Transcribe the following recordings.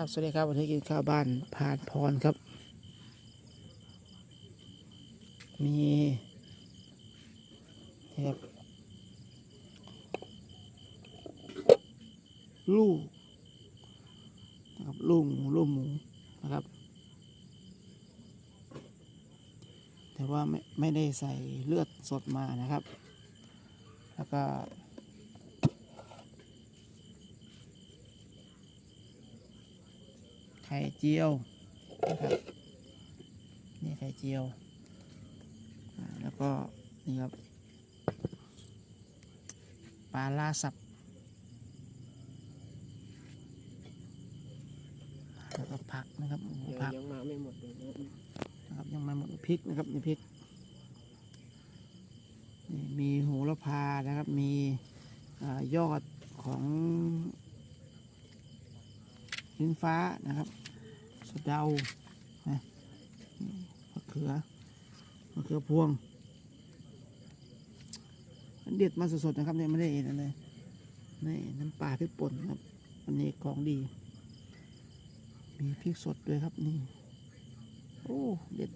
ครับสวัสดีครับวันนี้กินข้าวบ้านผ่านพรครับ มีนี่ครับลูกนะครับลูกหมูลูกหมูนะครับ แต่ว่าไม่ไม่ได้ใส่เลือดสดมานะครับ แล้วก็ ไข่เจียวนะครับ นี่ไข่เจียวอ่าแล้วก็นี่ครับปลาล่าสับ แล้วก็ผักนะครับโอ้โหยังผักยังมาไม่หมดเลยนะนะครับยังไม่หมดพริกนะครับนี่พริกนี่มีโหระพานะครับ มีอายอดของ ลิ้นฟ้านะครับสะเดานะมะเขือมะเขือพวงอันเด็ดมาสดๆนะครับเนี่ยไม่ได้เอ็นอะไรนี่น้ำปลาพริกป่นครับอันนี้ของดี มีพริกสดด้วยครับนี่ โอ้ เด็ด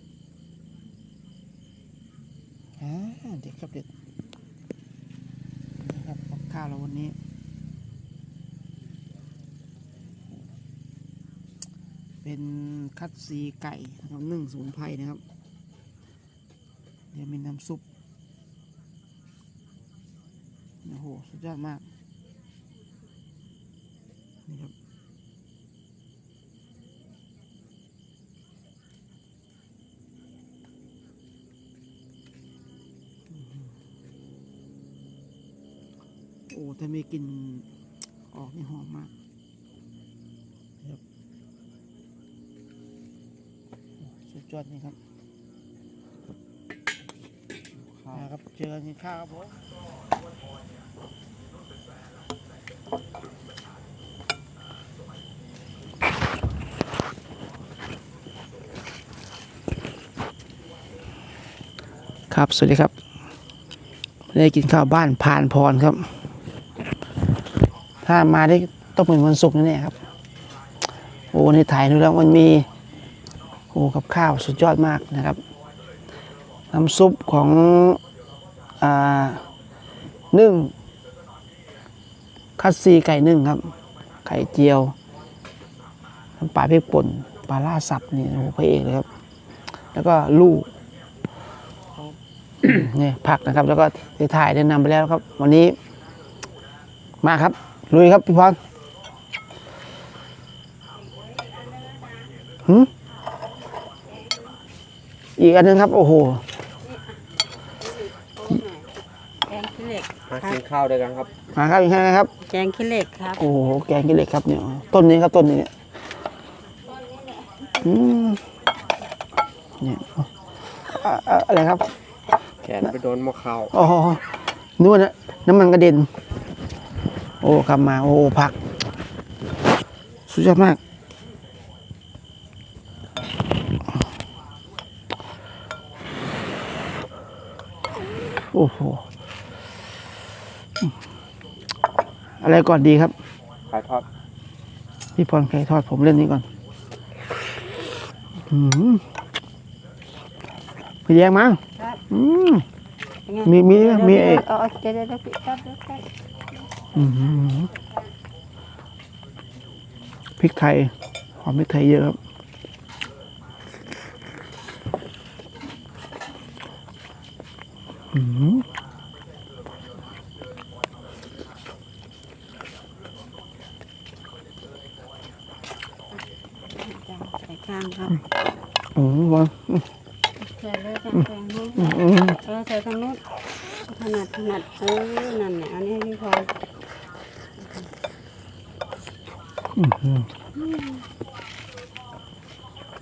อ่าเด็ดครับเด็ดนี่ครับข้าวเราวันนี้ เป็นคัดซีไก่นะครับนึ่งสมุนไพรนะครับ เดี๋ยวมีน้ำซุปโอ้โหสุดยอดมาก นี่ครับโอ้ถ้ามีกลิ่นออกนี่หอมมากครับโอ้สุดยอดนี่ครับนะครับเจอกันกินข้าวครับผมครับ สวัสดีครับ ได้กินข้าวบ้านผ่านพรครับ ถ้ามาได้ต้องเป็นวันศุกร์แน่ๆครับ โอ้ในถ่ายดูแล้วมันมี โอ้กับข้าวสุดยอดมากนะครับ น้ำซุปของอนึ่ง คัดซีไก่นึ่งครับ ไข่เจียว น้ำปลาพริกป่นปลาล่าสับนี่โอ้พระเอกเลยครับ แล้วก็ลูกนี่ผักนะครับ แล้วก็ได้ถ่ายได้นำไปแล้วครับ วันนี้ มาครับ ลุยครับพี่พรหืม อีกอันหนึงครับ โอ้โหแกงขี้เหล็กมาครักิบนข้าวด้วยกันครับมาครับอีกแค่นะครับ แกงขี้เหล็กครับ โอ้โหแกงกินเหล็กครับเนี่ยต้นนี้ครับต้นนี้เนี่ยอืมเนี่ยอะอะอะไรครับ แขนไปโดนมะขาวอ๋อนึกว่านะน้ำมันกระเด็น โอ้กลับมา โอ้ ผัก สุดยอดมาก อ้โห อะไรก่อนดีครับ ขายทอด พี่พรไก่ทอดผมเล่นนี้ก่อนอืมพี่แยงมั้งครับ อืมเป็นไงมีมีเดี๋ยวมีเดี๋ยวไอ้ เอาเอาเดี๋ยวเดี๋ยวเดี๋ยวปิดแป๊บเดี๋ยวแป๊บอื้อหือพริกไทยหอมพริกไทยเยอะครับ อื้อหือ จ้ะใส่ข้างครับ อื้อหือวะ ใส่เลยจ้ะแกงนู้น อื้อหือ เออใส่ทางนู้นถนัดถนัดเออนั่นเนี่ยอันนี้ให้พี่พร อื้อหือ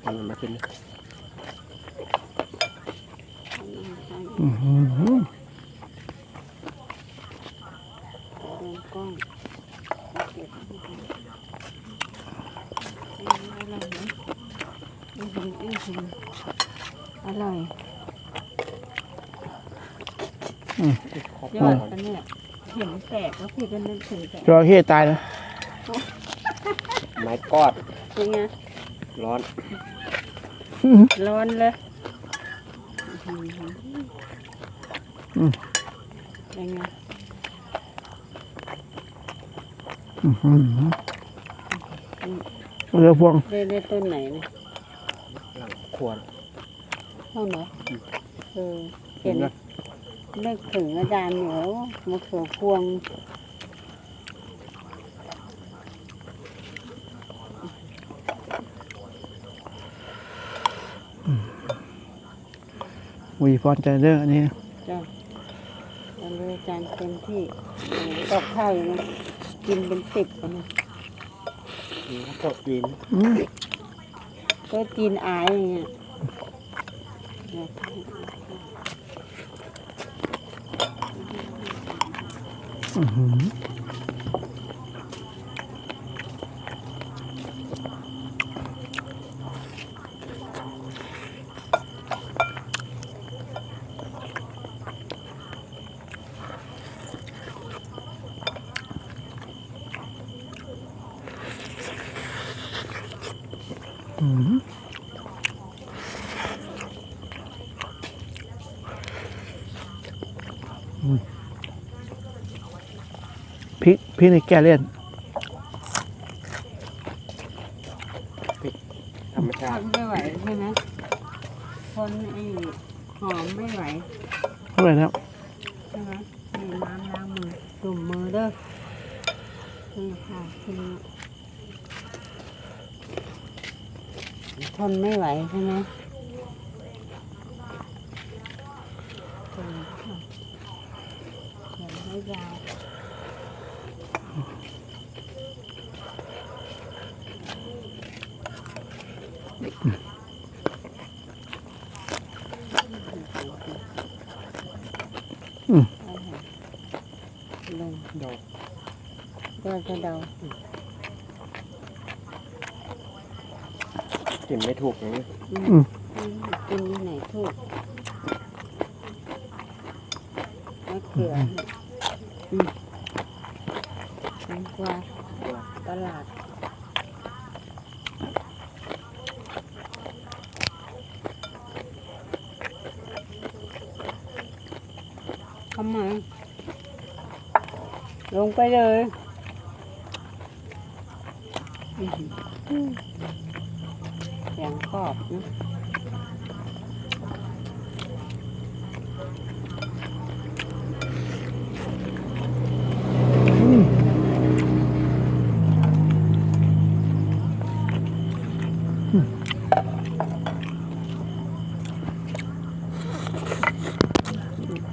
เอามันมากิน อื้อหือ เดินกล้องเก็บให้พี่พรเอออร่อยไหม อื้อหืออื้อหืออร่อยขอบยอดอันเนี้ยเห็นแตกแล้วพี่ก็นึกถึงแต่จระเข้ตายแล้วไม้กอดเป็นไงร้อน ร้อนเลยอืมเป็นไงอื้อหือเรือพวงได้ได้ต้นไหนเนี่ย หลังควรเท่าไหนเออเห็นเห็นไหมนึกถึงอาจารย์อยู่แล้วมะเขือพวงวีพรใจเด้ออันนี้จ้ะเอาเลยอาจารย์เต็มที่โอ้โหตอกข้าวอยู่นะกินเป็นสิบกันนะมีข้าวโพดจีนอืม ก็ตีนอายอย่างเงี้ยอือหือ พริกพริกในแกเล่นธรรมชาทตินไม่ไหวใช่ไหมทนไอ้หอมไม่ไหวเท่าไหร่แล้วใช่ไหมนี่น้ำล้างมือจุ่มมือเด้อนี่ค่ะทีนี้ทนไม่ไหวใช่ไหมทนค่ะเขียนให้ยาว อืม ลงดอกก็จะเดากลิ่นไม่ถูกอย่างนี้อืมอืม อืมกินที่ไหนถูกมะเขือเนี่ยอืมแตงกวาตลาดทำไม ลงไปเลยอื้อหือเสียงขอบนะ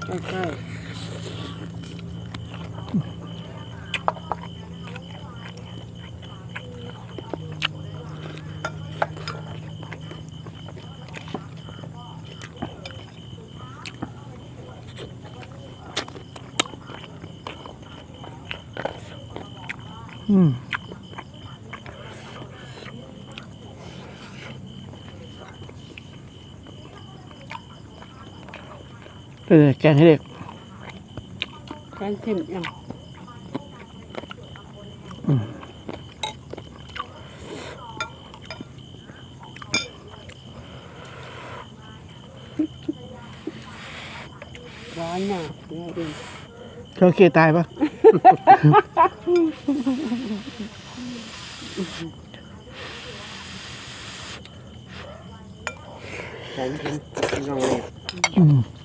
ใกล้ๆ อืมเป็นไง แกงให้เด็กแกงชิมยังอืมร้อนน่ะเนี่ยดิเธอเคตายปะแข็งกินไม่ต้องเล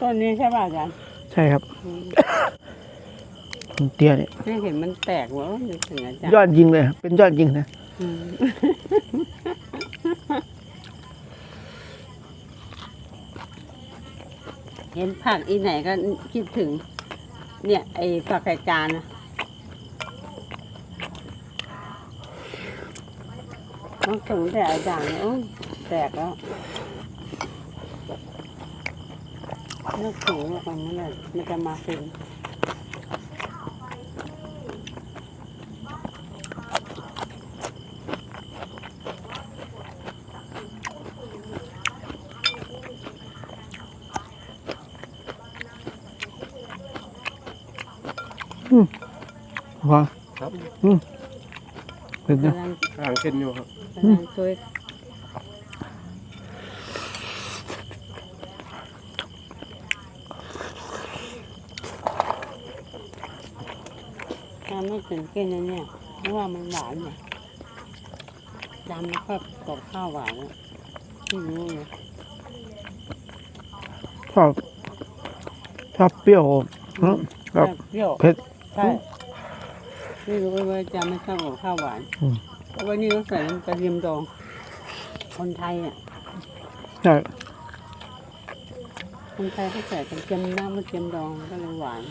ต้นนี้ใช่ป่ะอาจารย์ใช่ครับอืมมันเตี้ยเนี่ยไม่เห็นมันแตกแล้วนึกถึงอาจารย์ยอดยิงเลยครับเป็นยอดยิงนะอืมเห็นผักอีไหนก็คิดถึง เนี่ย ไอ้ผักไก่จานนะ ต้องถึงแต่อาจารย์แตกแล้วเลือกถูออกไปนั่นแหละมันจะมาฟินอืมว้าครับอืมเป็นไง กำลังกินอยู่ครับกำลังช่วยทำไม่ถึงกินนะเนี่ยเพราะว่ามันหวานเนี่ยดำแล้วก็ตกข้าวหวานอะไม่รู้เลยชอบชอบเปรี้ยวครับแบบเปรี้ยวเผ็ดใช่ไม่รู้ว่าจะไม่ชอบกับข้าวหวานอืมเพราะว่านี่เขาใส่น้ำกระเทียมดอง คนไทยอะใช่คนไทยเขาใส่กระเทียมน้ำกระเทียมดองก็เลยหวาน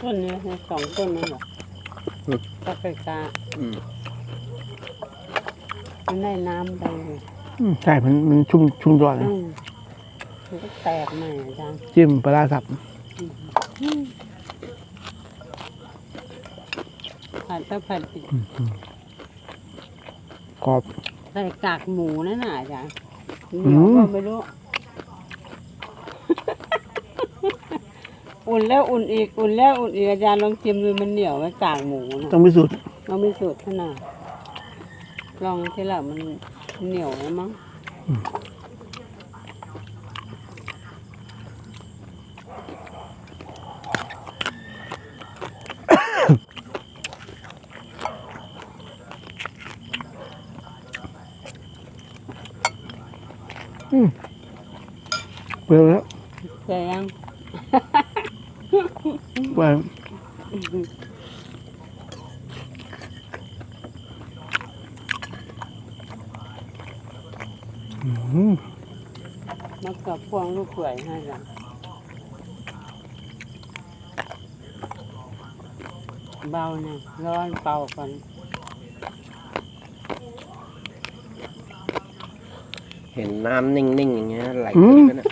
ต้นเนี้สองต้นนั่นหรออืมก็ไก่กาอืมมันได้น้ำไปเลยอืมใช่มันมันชุ่มชุ่มร้อนนะอืมมันก็แตกใหม่อาจารย์จิ้มปลาร้าสับผัดถ้าผัดอีกกรอบ ใส่กากหมูนั่นน่ะอาจารย์เหนียวมก็ไม่รู้ อุ่นแล้วอุ่นอีกอุ่นแล้วอุ่นอีกอาจารย์ลองชิมดูมันเหนียวไหมกากหมูนะต้องพิสูจน์เราไม่สูตรขนาดลองที่ละมันเหนียวแล้วมั้งเปรี้ยวแล้วแต่ยังเปรี้ยว อืมมะเขือพวงลูกเปื่อยให้จ้ะเบาเนี่ยร้อนเป่าก่อนเห็นน้ำนิ่งๆอย่างเงี้ยไหลอืมขึ้นนะ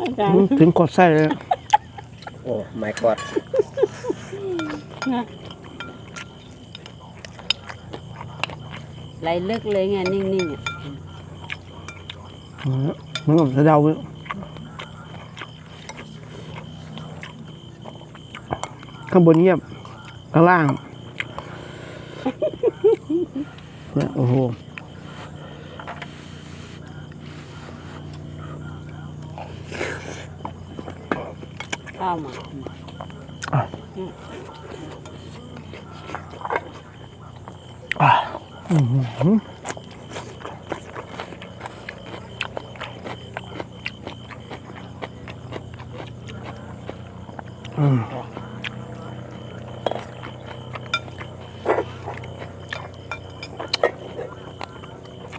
อา จารย์ถึงกดไส้เลยโอ้ไม่กอดไหลลึกเลยไงนิ่งๆอะเหมือนกับสะเดาเลยข้างบนเงียบข้างล่างเนี่ยโอ้โห ข้าวมาอื้อหืออืม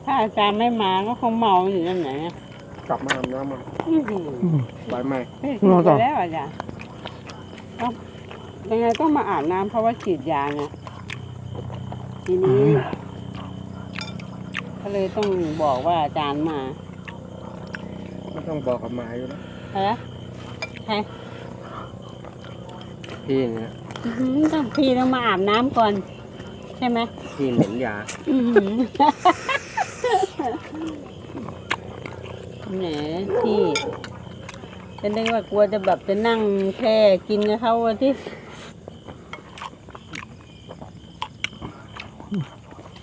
ถ้าอาจารย์ไม่มาก็คงเมาอยู่นั่นไหนอะ กลับมาอาบน้ำมาอื้อหือไว้ไหมเฮ้ยฉีดไปแล้วอาจารย์เอ้ายังไงต้องมาอาบน้ำเพราะว่าฉีดยาไงทีนี้ก็เลยต้องบอกว่าอาจารย์มาไม่ต้องบอกกับหมาอยู่แล้วใครนะใครพี่เนี่ยอื้อหือต้องพี่ต้องมาอาบน้ำก่อน ใช่ไหม พี่เหม็นยาอื้อหือ แหมพี่จะนึกว่ากลัวจะแบบจะนั่งแค่กินกับเขาอะที่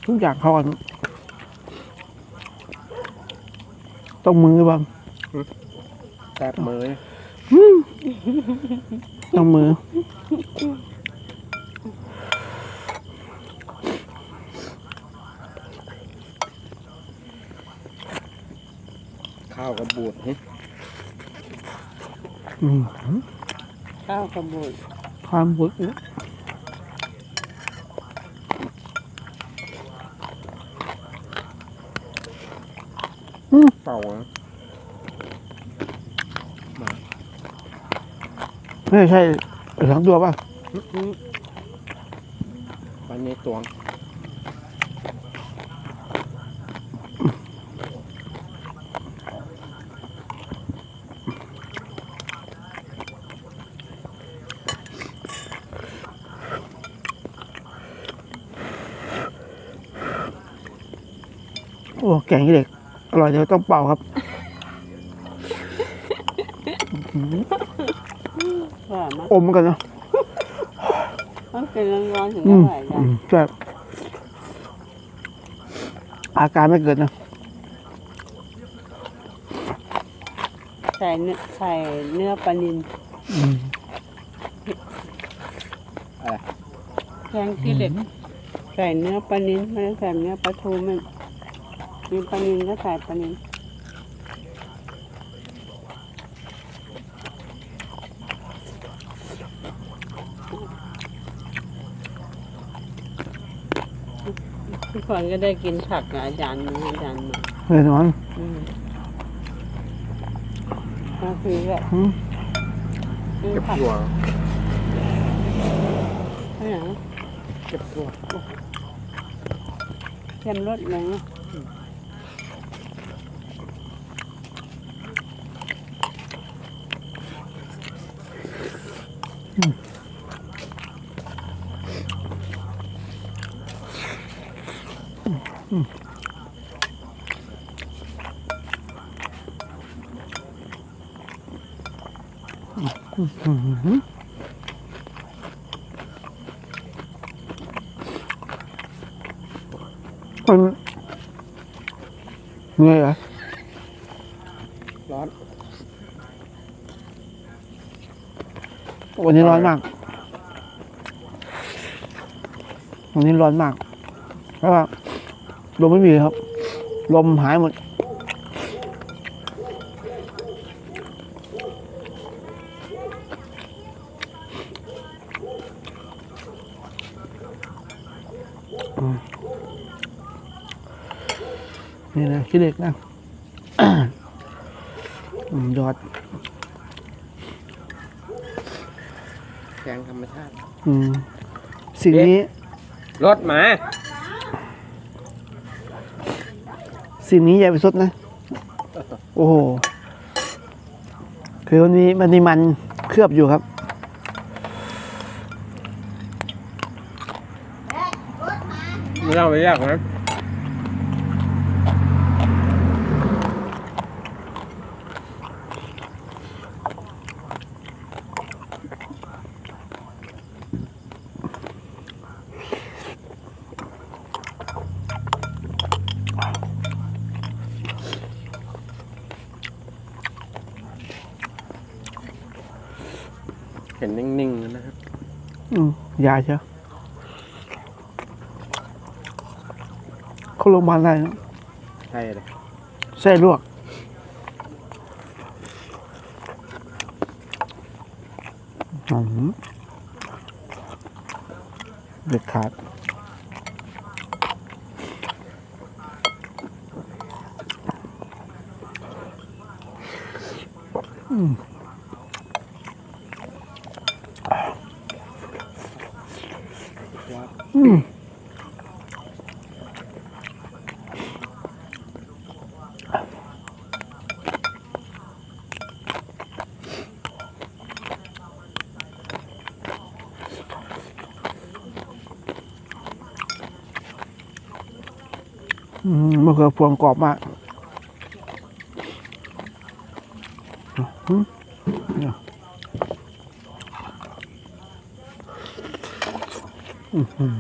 ทุกอย่างเข้ากันต้องมือบ้างแตบมือ ต้องมือ ข้าวกระ บูดหึอืมข้าวกระบุดความบุดเนี่ยเป่านะไม่ใช่เหลือทั้งตัวป่ะวันนี้ตวง แกงขี้เหล็ก อร่อยเดี๋ยวต้องเป่าครับว่ามาอมเหมือนกันเนาะต้องกินร้อนๆถึงอือมร่อยจ้ะอืมใช่อาการไม่เกิดนะ ใส่เนื้อใส่เนื้อปลานิลอืมแกงขี้เหล็ก ใส่เนื้อปลานิลไม่ได้ใส่เนื้อปลาทูมัน มีปลานิลก็ใส่ปลานิลทุกคนก็ได้กินผักกับอาจารย์มาอาจารย์มาแน่นอนอืมก็คือแบบอืมกินเก็บผักตัวไม่หนังเก็บตัวเค็มรสเลยนะ มันเหนื่อยเหรอร้อน วันนี้ร้อนมาก วันนี้ร้อนมากเพราะว่าลมไม่มีครับ ลมหายหมด อืมนี่นะ ขี้เหล็กนะอืมยอดแกงธรรมชาติ อืมสิ่งนี้ รถมา สิ่งนี้อย่าไปซดนะ โอ้โห คือวันนี้มันมีมันเคลือบอยู่ครับไม่ต้องไปยากนะ เห็นนิ่งๆนะครับ อื มยาเชียวเขาโรงพยาบาลอะไรนะใช่เลยไส้ลวก อืมเด็ดขาดอื มะเขือพวงกรอบมากอืม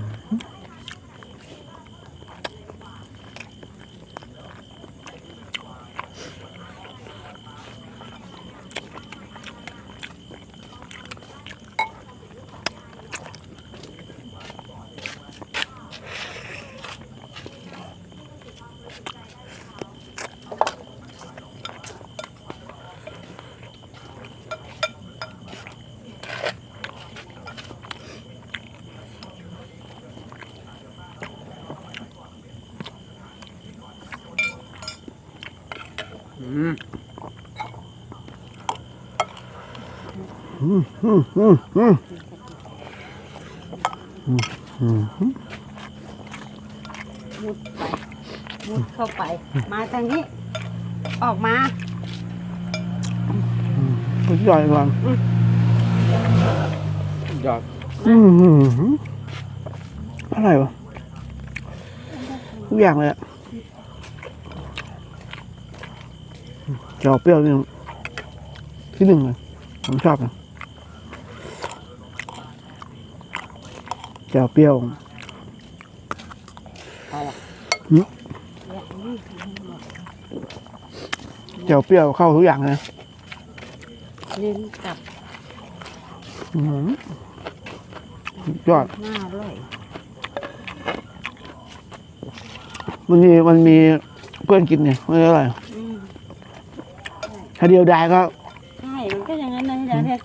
มุดไปมุดเข้าไป มาทางนี้ ออกมาใหญ่ก่อใหยอดอะไรวะทุกอย่างเลยอะ เจ้าเปรี้ยวนี่ที่หนึ่งเลยผมชอบนะเจ้าเปรี้ยวเอาล่ะหืมเจ้าเปรี้ยวเข้าทุกอย่างเลยนะเน้นกลับอื้อหือสุดยอดหน้าด้วยมันมีมันมีเพื่อนกินเนี่ยไม่ได้อะไรอืม ถ้าเดียวดายก็ ใช่มันก็อย่างนั้นนะอาจารย์เนี่ย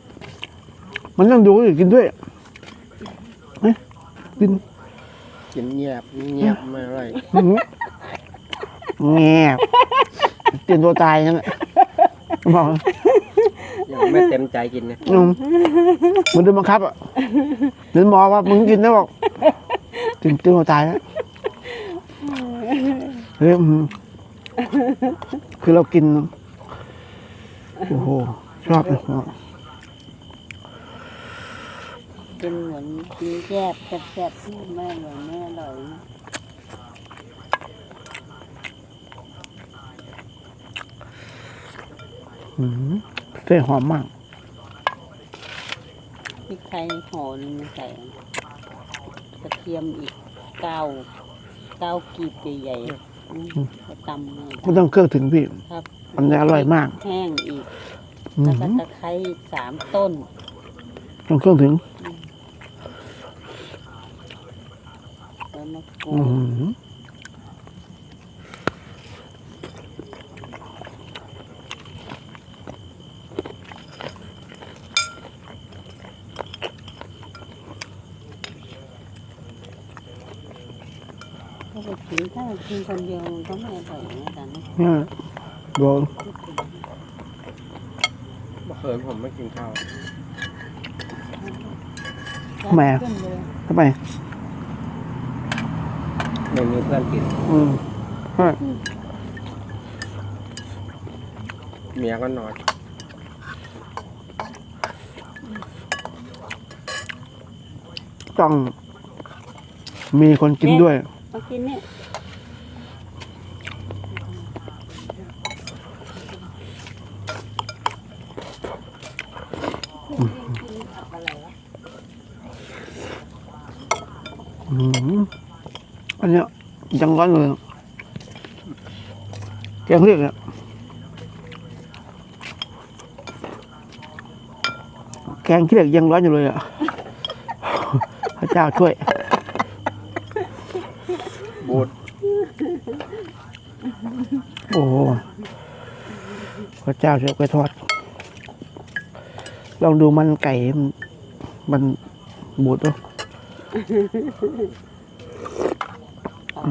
มันต้องดูคนอื่นกินด้วยเฮ้ยกินกินเงียบเงียบไม่อร่อยอื้อหือแง่เตรียมตัวตายนั่นแหละบอกยังไม่เต็มใจกินนะอืมมันโดนบังคับอะเดินหมอว่ามึงกินแล้วบอกถึงเตรียมตัวตายแล้วเฮ้ยอืมคือเรากิน โอ้โห ชอบนะเป็นเหมือนกินแยบแซ่บๆที่แม่อร่อยแม่อร่อยนะอืมเส้นหอมมากพริกไทยห่อหนึงมาใส่กระเทียมอีกเก้าเก้ากีบใหญ่ๆอืมเขาตำเลยไม่ต้องเครื่องถึงพี่ครับ มันจะอร่อยมาก แห้งอีกอืแล้วมก็ตะไคร้อีกสามต้น ต้องเครื่องถึง แล้วมะกรูอืดมถ้าไปกินถ้ากินคนเดียวมันก็ไม่อร่อยนะอาจารย์นะเนี่ย โดนเมื่อคืนผมไม่กินข้าวทำไมอะขึ้นเลยทำไม ไม่มีเพื่อนกิน อืมใช่เมียก็นอนต้องมีคนกินด้วย มากินเนี่ย อืมอันเนี้ยยังร้ อนอยู่เลยแกงเรียกเนี่ยแกงเรียกยังร้อนอยู่เลยอะพระเจ้าช่วยบูดโอ้โหพระเจ้าช่วยไปทอด ลองดูมันไก่ มันมันบูดด้วยอืม ร้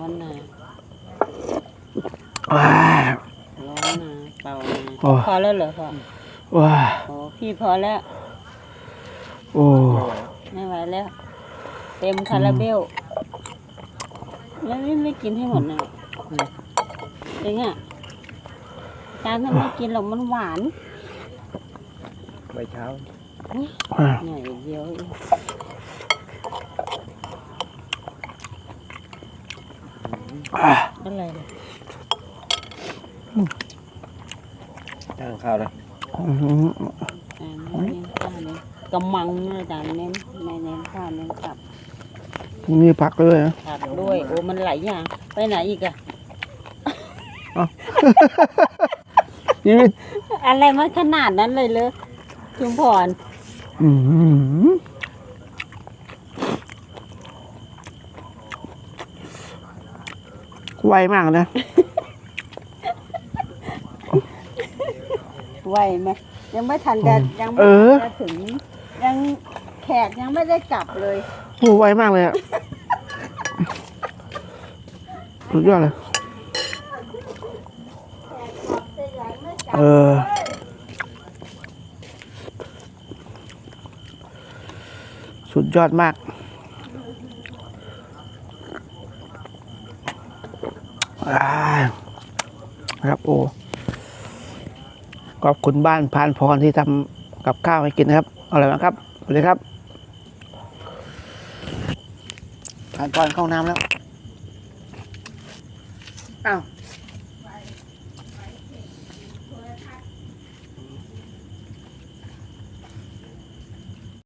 อนนะว้าร้อนนะเป่าโอ้นะพอแล้วเหรอพ่อว้าโอ้พี่พอแล้ว โอ้ไม่ไหวไม่ไหวแล้ว เต็มคาราเบลแล้วนี่ไม่กินให้หมดนะจริงอะจานถ้าไม่กินหรอกมันหวานไปเช้าอ่าหน่อยเดียว องอ่าอะไรเนี่ยทานข้าวเลยอืมอ่าไม่เน้นข้าวเน้นกำมังนะอาจารย์เน้นไม่เน้นข้าวเน้นกลับมีผักด้วยนะผักด้วยโอ้มันหลายอย่างไปไหนอีกอะชีวิตอะไรมันขนาดนั้นเลยเลยชุมพรอืม ไวมากนะไวไหมยังไม่ทันจะยังไม่เอถึง ยังแขกยังไม่ได้กลับเลยโอ้ไวมากเลยอะสุดยอดเลย เออ สุดยอดมาก ครับโอ้ขอบคุณบ้านพานพรที่ทำกับข้าวให้กินนะครับอร่อยมากครับสวัสดีครับพานพรเข้าน้ำแล้ว